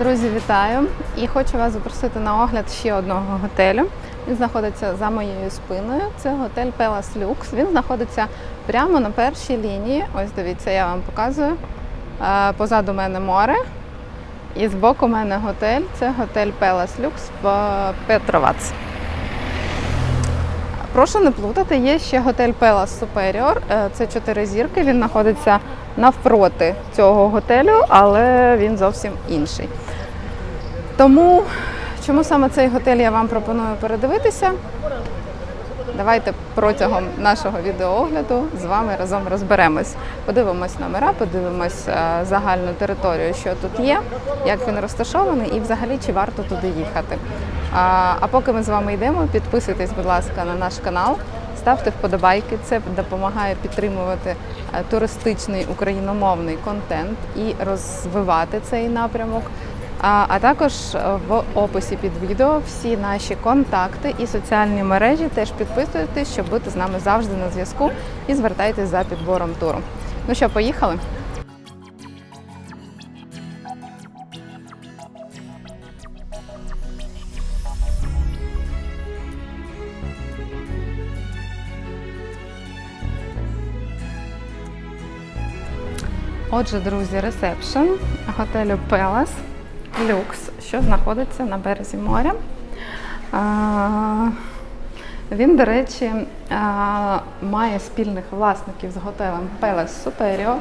Друзі, вітаю! І хочу вас запросити на огляд ще одного готелю. Він знаходиться за моєю спиною. Це готель Palace Lux. Він знаходиться прямо на першій лінії. Ось дивіться, я вам показую. Е, Позаду мене море. І збоку мене готель. Це готель Palace Lux в Петровац. Прошу не плутати, є ще готель Palace Superior. Е, Це чотири зірки. Він знаходиться навпроти цього готелю, але він зовсім інший. Тому чому саме цей готель я вам пропоную передивитися? Давайте протягом нашого відеоогляду з вами разом розберемось. Подивимось номера, подивимось е, загальну територію, що тут є, як він розташований, і взагалі чи варто туди їхати. А, поки ми з вами йдемо, підписуйтесь, будь ласка, на наш канал, ставте вподобайки. Це допомагає підтримувати е, туристичний україномовний контент і розвивати цей напрямок. А, а також е, в описі під відео всі наші контакти і соціальні мережі теж підписуйтесь, щоб бути з нами завжди на зв'язку і звертайтесь за підбором туру. Ну що, поїхали? Отже, друзі, ресепшн готелю Palace Люкс, що знаходиться на березі моря. Він, до речі, має спільних власників з готелем Пелес Superior.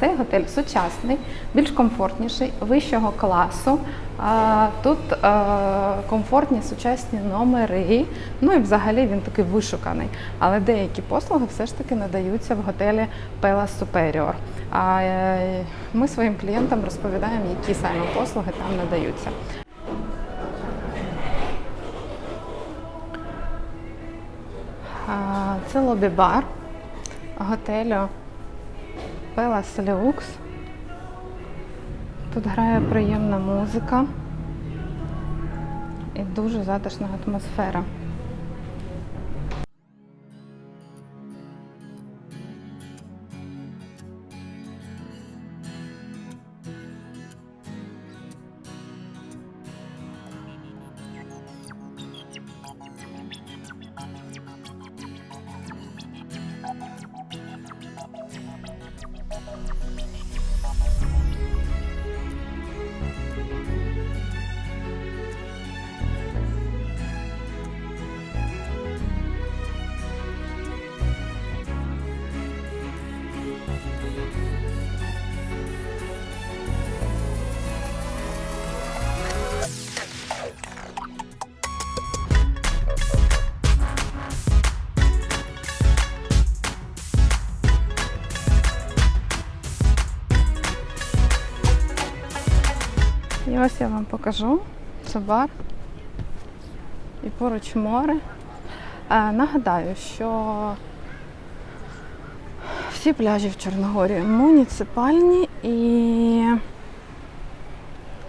Цей готель сучасний, більш комфортніший, вищого класу. Тут е, комфортні сучасні номери. Ну і взагалі він такий вишуканий. Але деякі послуги все ж таки надаються в готелі Palace Superior. Е, ми своїм клієнтам розповідаємо, які саме послуги там надаються. Це лобі-бар готелю Palace Lux. Тут грає приємна музика і дуже затишна атмосфера. І ось я вам покажу. Це бар. І поруч море. Е, нагадаю, що всі пляжі в Чорногорії муніципальні і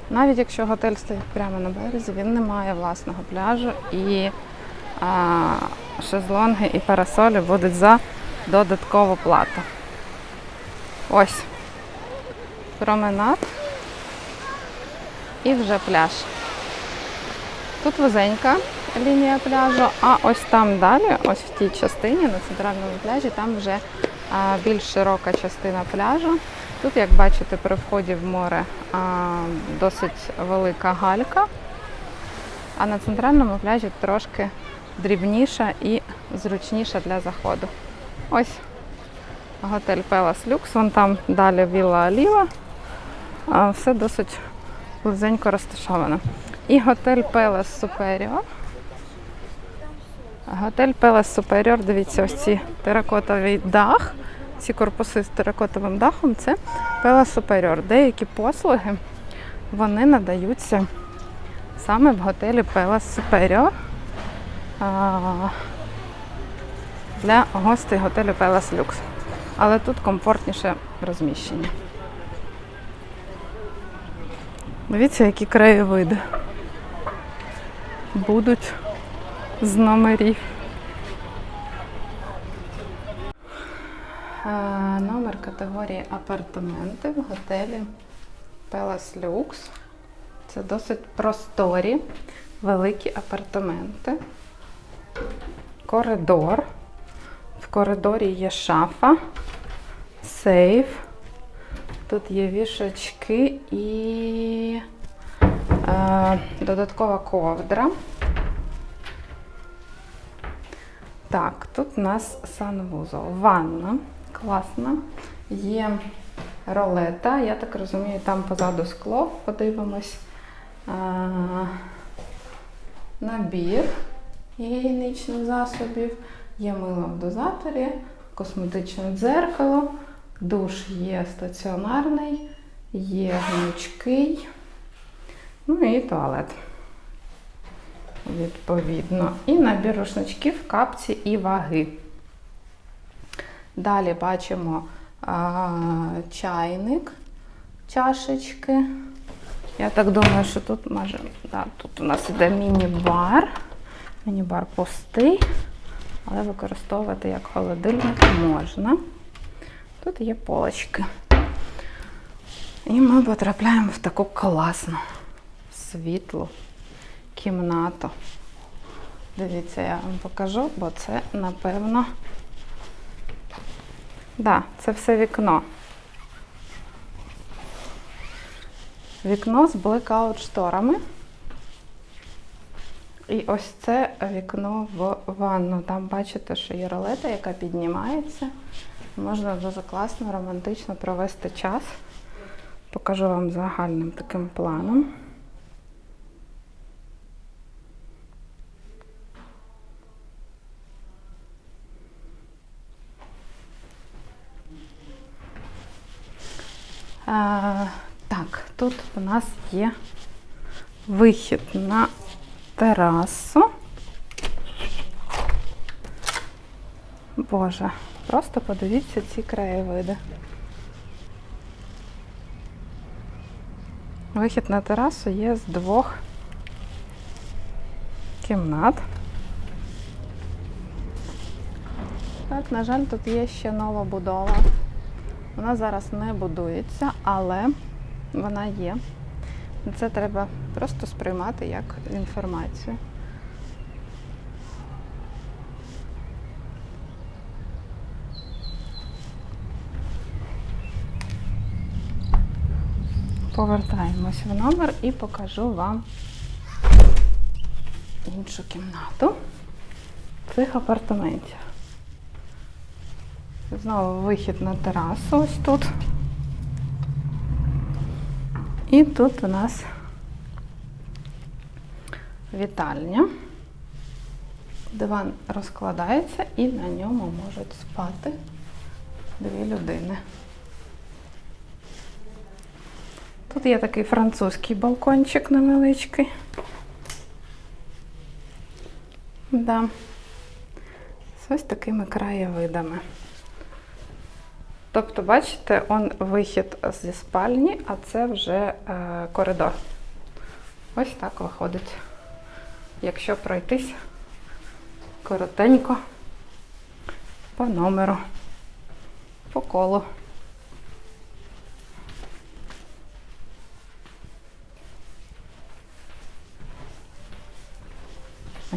навіть якщо готель стоїть прямо на березі, він не має власного пляжу і а, шезлонги і парасолі будуть за додаткову плату. Ось променад і вже пляж. Тут вузенька лінія пляжу, а ось там далі, ось в тій частині на центральному пляжі, там вже більш широка частина пляжу. Тут, як бачите, при вході в море досить велика галька, а на центральному пляжі трошки дрібніша і зручніша для заходу. Ось готель Palace Lux, вон там далі Вілла Оліва. А, Все досить близенько розташовано. І готель Palace Superior. Готель Palace Superior, дивіться, ось ці теракотовий дах. Ці корпуси з теракотовим дахом це Palace Superior. Деякі послуги вони надаються саме в готелі Palace Superior для гостей готелю Palace Lux. Але тут комфортніше розміщення. Дивіться, які краєвиди будуть з номерів. Е, Номер категорії апартаменти в готелі Palace Lux. Це досить просторі, великі апартаменти. Коридор. В коридорі є шафа, сейф. Тут є вішачки і е, додаткова ковдра. Так, тут у нас санвузол. Ванна. Класна. Є ролета. Я так розумію, там позаду скло. Подивимось. А, набір гігієнічних засобів. Є мило в дозаторі, косметичне дзеркало, душ є стаціонарний, є гнучкий, ну і туалет. Відповідно. І набір рушничків, капці і ваги. Далі бачимо а, чайник, чашечки. Я так думаю, що тут може, да, тут у нас іде міні-бар. Міні-бар пустий, але використовувати як холодильник можна. Тут є полочки. І ми потрапляємо в таку класну світлу кімнату. Дивіться, я вам покажу, бо це, напевно, да, це все вікно. Вікно з блекаут шторами. І ось це вікно в ванну. Там бачите, що є ролета, яка піднімається. Можна дуже класно, романтично провести час. Покажу вам загальним таким планом. А, так, тут у нас є вихід на терасу. Боже, просто подивіться ці краєвиди. Вихід на терасу є з двох кімнат. Так, на жаль, тут є ще нова будова. Вона зараз не будується, але вона є. Це треба просто сприймати як інформацію. Повертаємось в номер і покажу вам іншу кімнату цих апартаментів. Знову вихід на терасу ось тут. І тут у нас вітальня. Диван розкладається і на ньому можуть спати дві людини. Тут є такий французький балкончик невеличкий. Да. З ось такими краєвидами. Тобто, бачите, он вихід зі спальні, а це вже е, коридор. Ось так виходить. Якщо пройтись коротенько по номеру, по колу.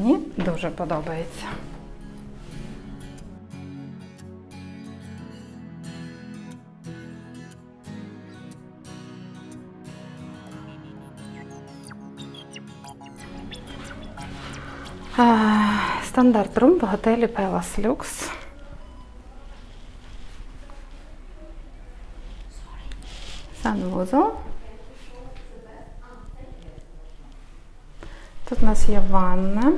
Мені дуже подобається. Стандарт рум в готелі Palace Lux. Санвузол. Тут у нас є ванна.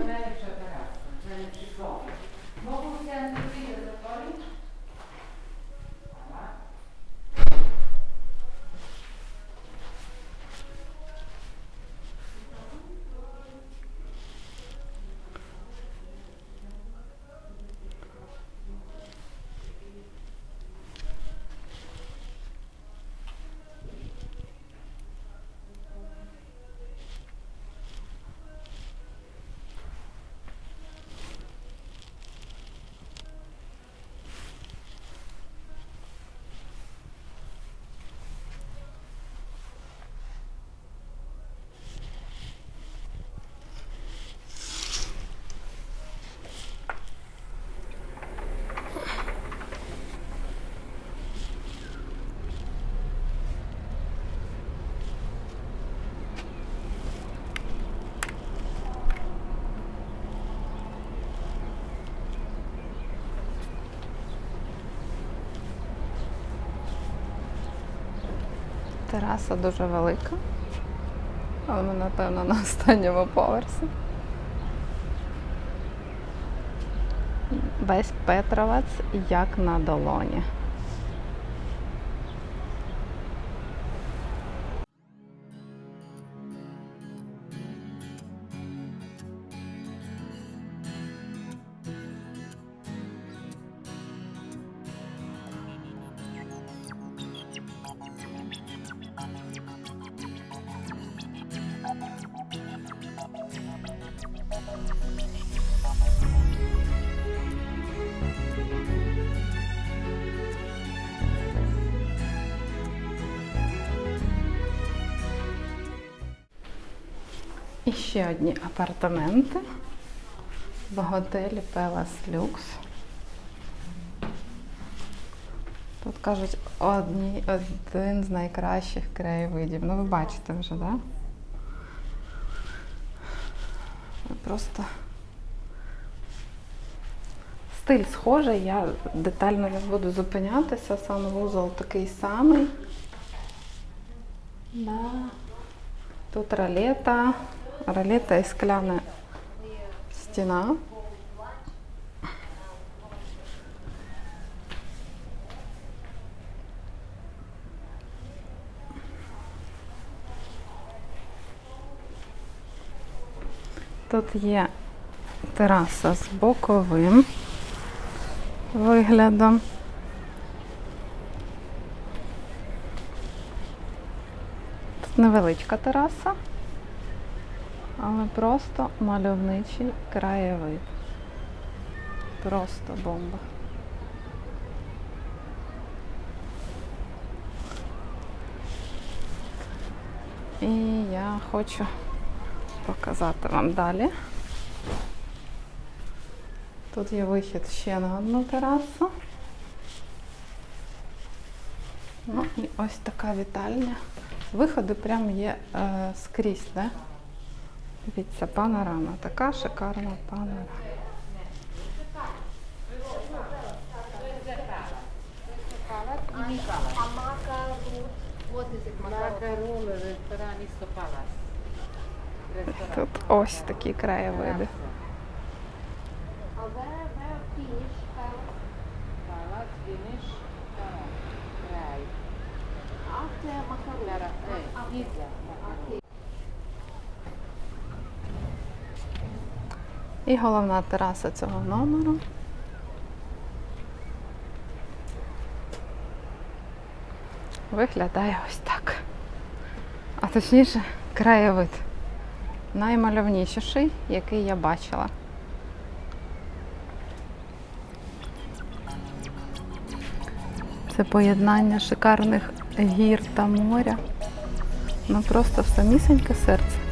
Тераса дуже велика. Але ми, напевно, на останньому поверсі. Весь Петровець як на долоні. Ще одні апартаменти в готелі Пелас Люкс. Тут кажуть одні, один з найкращих краєвидів. Ну, ви бачите вже, так? Да? Просто стиль схожий, я детально не буду зупинятися, санвузол такий самий. Да. Тут ролета, ролета і скляна стіна. Тут є тераса з боковим виглядом. Тут невеличка тераса, але просто мальовничий краєвид. Просто бомба. І я хочу показати вам далі. Тут є вихід ще на одну терасу. Ну і ось така вітальня. Виходи прям є е, скрізь, да? Дивіться, панорама. Така шикарна панорама. Тут ось такі краєвиди. І головна тераса цього номеру. Виглядає ось так. А точніше, краєвид. Наймальовніший, який я бачила. Це поєднання шикарних гір та моря. Ну просто в самісіньке серце.